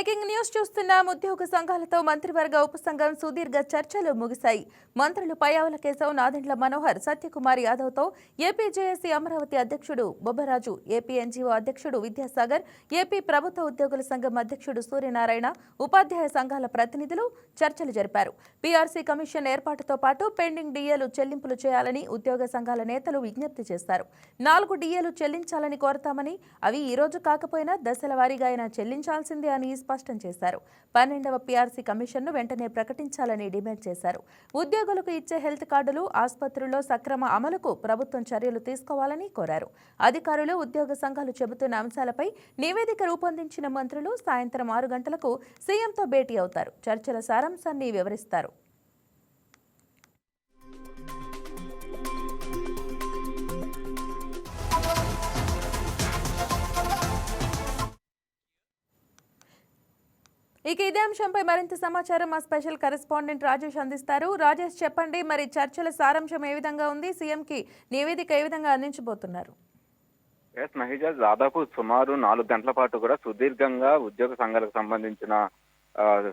Breaking news చూస్తున్నాం. ఉద్యోగ సంఘాలతో మంత్రివర్గ ఉపసంఘం సుదీర్ఘ చర్చలు ముగిశాయి. మంత్రులు పయావుల కేశవ్ నాదెండ్ల మనోహర్ సత్యకుమార్ యాదవ్తో ఏపీ అమరావతి అధ్యక్షుడు బొబ్బరాజు ఏపీ ఎన్జీఓ అధ్యక్షుడు విద్యాసాగర్ ఏపీ ప్రభుత్వ ఉద్యోగుల సంఘం అధ్యక్షుడు సూర్యనారాయణ ఉపాధ్యాయ సంఘాల ప్రతినిధులు చర్చలు జరిపారు. పీఆర్సీ కమిషన్ ఏర్పాటుతో పాటు పెండింగ్ డిఏలు చెల్లింపులు చేయాలని ఉద్యోగ సంఘాల నేతలు విజ్ఞప్తి చేశారు. నాలుగు డిఏలు చెల్లించాలని కోరతామని అవి ఈ రోజు కాకపోయినా దశల వారీగా అయినా చెల్లించాల్సిందే అని స్పష్టం చేశారు. పన్నెండవ పీఆర్సీ కమిషన్ను వెంటనే ప్రకటించాలని డిమాండ్ చేశారు. ఉద్యోగులకు ఇచ్చే హెల్త్ కార్డులు ఆసుపత్రుల్లో సక్రమ అమలుకు ప్రభుత్వం చర్యలు తీసుకోవాలని కోరారు. అధికారులు ఉద్యోగ సంఘాలు చెబుతున్న అంశాలపై నివేదిక రూపొందించిన మంత్రులు సాయంత్రం ఆరు గంటలకు సీఎంతో భేటీ అవుతారు. చర్చల సారాంశాన్ని వివరిస్తారు. ఇక ఇదే అంశంపై మరింత సమాచారం మా స్పెషల్ కరెస్పాండెంట్ రాజేష్ అందిస్తారు. రాజేష్ చెప్పండి మరి చర్చల సారాంశం ఏ విధంగా ఉంది? సీఎంకి నివేదిక ఏ విధంగా అందించబోతున్నారు? ఎస్ మహిజ దాదాపు సుమారు నాలుగు గంటల పాటు కూడా సుదీర్ఘంగా ఉద్యోగ సంఘాలకు సంబంధించిన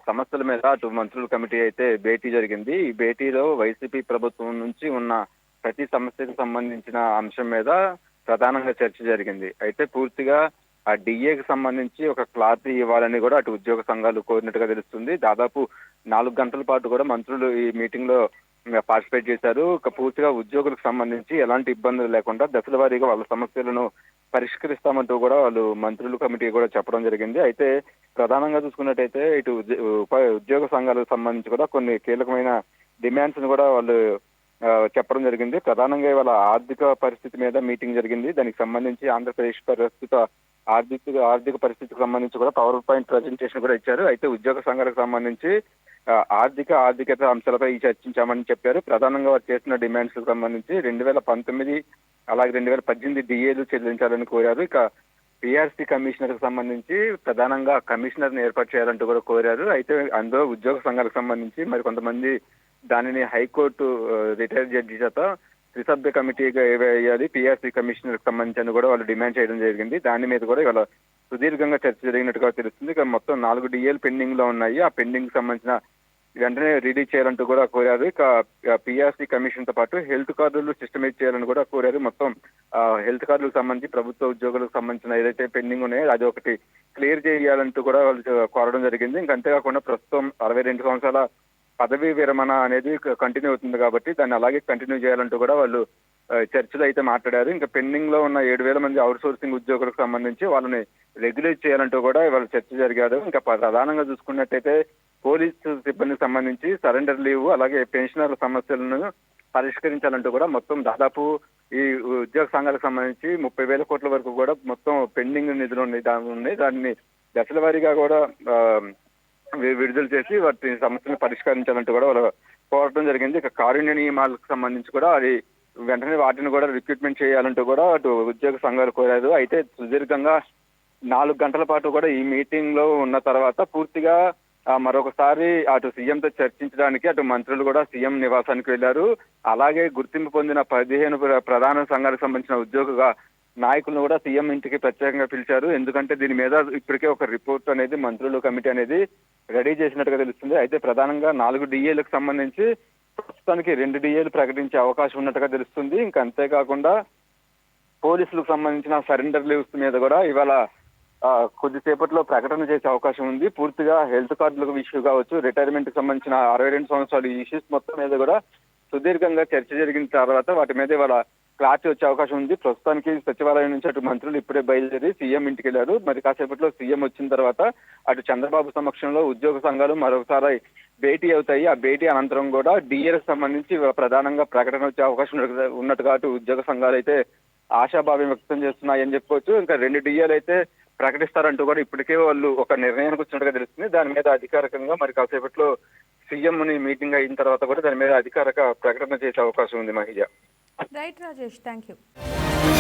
సమస్యల మీద అటు మంత్రుల కమిటీ అయితే భేటీ జరిగింది. ఈ భేటీలో వైసీపీ ప్రభుత్వం నుంచి ఉన్న ప్రతి సమస్యకు సంబంధించిన అంశం మీద ప్రధానంగా చర్చ జరిగింది. అయితే పూర్తిగా ఆ డిఏకి సంబంధించి ఒక క్లాత్ ఇవ్వాలని కూడా అటు ఉద్యోగ సంఘాలు కోరినట్టుగా తెలుస్తుంది. దాదాపు నాలుగు గంటల పాటు కూడా మంత్రులు ఈ మీటింగ్లో పార్టిసిపేట్ చేశారు. పూర్తిగా ఉద్యోగులకు సంబంధించి ఎలాంటి ఇబ్బందులు లేకుండా దశల వారీగా వాళ్ళ సమస్యలను పరిష్కరిస్తామంటూ కూడా వాళ్ళు మంత్రులు కమిటీ కూడా చెప్పడం జరిగింది. అయితే ప్రధానంగా చూసుకున్నట్టయితే ఇటు ఉద్యోగ సంఘాలకు సంబంధించి కూడా కొన్ని కీలకమైన డిమాండ్స్ని కూడా వాళ్ళు చెప్పడం జరిగింది. ప్రధానంగా ఇవాళ ఆర్థిక పరిస్థితి మీద మీటింగ్ జరిగింది. దానికి సంబంధించి ఆంధ్రప్రదేశ్ ప్రస్తుత ఆర్థిక ఆర్థిక పరిస్థితికి సంబంధించి కూడా పవర్ పాయింట్ ప్రజెంటేషన్ కూడా ఇచ్చారు. అయితే ఉద్యోగ సంఘాలకు సంబంధించి ఆర్థిక ఆర్థికత అంశాలపై చర్చించామని చెప్పారు. ప్రధానంగా వారు చేసిన డిమాండ్స్కి సంబంధించి రెండు వేల పంతొమ్మిది అలాగే రెండు వేల పద్దెనిమిది డిఏలు చెల్లించాలని కోరారు. ఇక పిఆర్సీ కమిషనర్కు సంబంధించి ప్రధానంగా కమిషనర్ని ఏర్పాటు చేయాలంటూ కూడా కోరారు. అయితే అందులో ఉద్యోగ సంఘాలకు సంబంధించి మరి కొంతమంది దానిని హైకోర్టు రిటైర్డ్ జడ్జి చేత త్రిసభ్య కమిటీగా ఏవేయాలి పిఆర్సీ కమిషనర్ సంబంధించిన కూడా వాళ్ళు డిమాండ్ చేయడం జరిగింది. దాని మీద కూడా ఇవాళ సుదీర్ఘంగా చర్చ జరిగినట్టుగా తెలుస్తుంది. ఇక మొత్తం నాలుగు డిఏలు పెండింగ్లో ఉన్నాయి. ఆ పెండింగ్ సంబంధించిన వెంటనే రిలీజ్ చేయాలంటూ కూడా కోరారు. ఇక పిఆర్సీ కమిషన్తో పాటు హెల్త్ కార్డులు సిస్టమైజ్ చేయాలని కూడా కోరారు. మొత్తం హెల్త్ కార్డులకు సంబంధించి ప్రభుత్వ ఉద్యోగులకు సంబంధించిన ఏదైతే పెండింగ్ ఉన్నాయో అది ఒకటి క్లియర్ చేయాలంటూ కూడా వాళ్ళు కోరడం జరిగింది. ఇంకా అంతేకాకుండా ప్రస్తుతం అరవై రెండు సంవత్సరాల పదవీ విరమణ అనేది కంటిన్యూ అవుతుంది కాబట్టి దాన్ని అలాగే కంటిన్యూ చేయాలంటూ కూడా వాళ్ళు చర్చలు అయితే మాట్లాడారు. ఇంకా పెండింగ్లో ఉన్న ఏడు వేల మంది అవుట్ సోర్సింగ్ ఉద్యోగులకు సంబంధించి వాళ్ళని రెగ్యులేట్ చేయాలంటూ కూడా ఇవాళ చర్చ జరిగారు. ఇంకా ప్రధానంగా చూసుకున్నట్టయితే పోలీసు సిబ్బందికి సంబంధించి సరెండర్ లీవ్ అలాగే పెన్షనర్ల సమస్యలను పరిష్కరించాలంటూ కూడా మొత్తం దాదాపు ఈ ఉద్యోగ సంఘాలకు సంబంధించి ముప్పై వేల కోట్ల వరకు కూడా మొత్తం పెండింగ్ నిధులు ఉన్నాయి. దాని ఉన్నాయి. దాన్ని దశల వారీగా కూడా విడుదల చేసి వాటి సమస్యలను పరిష్కరించాలంటూ కూడా వాళ్ళు కోరటం జరిగింది. ఇక కారుణ్య నియమాలకు సంబంధించి కూడా అది వెంటనే వాటిని కూడా రిక్రూట్మెంట్ చేయాలంటూ కూడా అటు ఉద్యోగ సంఘాలు కోరారు. అయితే సుదీర్ఘంగా నాలుగు గంటల పాటు కూడా ఈ మీటింగ్లో ఉన్న తర్వాత పూర్తిగా మరొకసారి అటు సీఎంతో చర్చించడానికి అటు మంత్రులు కూడా సీఎం నివాసానికి వెళ్ళారు అలాగే గుర్తింపు పొందిన పదిహేను ప్రధాన సంఘాలకు సంబంధించిన ఉద్యోగ నాయకులను కూడా సీఎం ఇంటికి ప్రత్యేకంగా పిలిచారు. ఎందుకంటే దీని మీద ఇప్పటికే ఒక రిపోర్ట్ అనేది మంత్రులు కమిటీ అనేది రెడీ చేసినట్టుగా తెలుస్తుంది. అయితే ప్రధానంగా నాలుగు డిఏలకు సంబంధించి ప్రస్తుతానికి రెండు డిఏలు ప్రకటించే అవకాశం ఉన్నట్టుగా తెలుస్తుంది. ఇంకా అంతేకాకుండా పోలీసులకు సంబంధించిన సరెండర్ లీవ్స్ మీద కూడా ఇవాళ కొద్దిసేపట్లో ప్రకటన చేసే అవకాశం ఉంది. పూర్తిగా హెల్త్ కార్డులకు ఇష్యూ కావచ్చు రిటైర్మెంట్కి సంబంధించిన అరవై రెండు సంవత్సరాలు ఇష్యూస్ మొత్తం మీద కూడా సుదీర్ఘంగా చర్చ జరిగిన తర్వాత వాటి మీద ఇవాళ క్లారిటీ వచ్చే అవకాశం ఉంది. ప్రస్తుతానికి సచివాలయం నుంచి అటు మంత్రులు ఇప్పుడే బయలుదేరి సీఎం ఇంటికి వెళ్ళారు మరి కాసేపట్లో సీఎం వచ్చిన తర్వాత అటు చంద్రబాబు సమక్షంలో ఉద్యోగ సంఘాలు మరొకసారి భేటీ అవుతాయి. ఆ భేటీ అనంతరం కూడా డిఏలకు సంబంధించి ప్రధానంగా ప్రకటన వచ్చే అవకాశం ఉన్నట్టుగా- అటు ఉద్యోగ సంఘాలు అయితే ఆశాభావం వ్యక్తం చేస్తున్నాయని చెప్పుకోవచ్చు ఇంకా రెండు డిఏలు అయితే ప్రకటిస్తారంటూ కూడా ఇప్పటికే వాళ్ళు ఒక నిర్ణయానికి వచ్చినట్టుగా తెలుస్తుంది. దాని మీద అధికారికంగా మరి కాసేపట్లో సీఎంని మీటింగ్ అయిన తర్వాత కూడా దాని మీద అధికారిక ప్రకటన చేసే అవకాశం ఉంది మహిళ. Right, Rajesh. Thank you.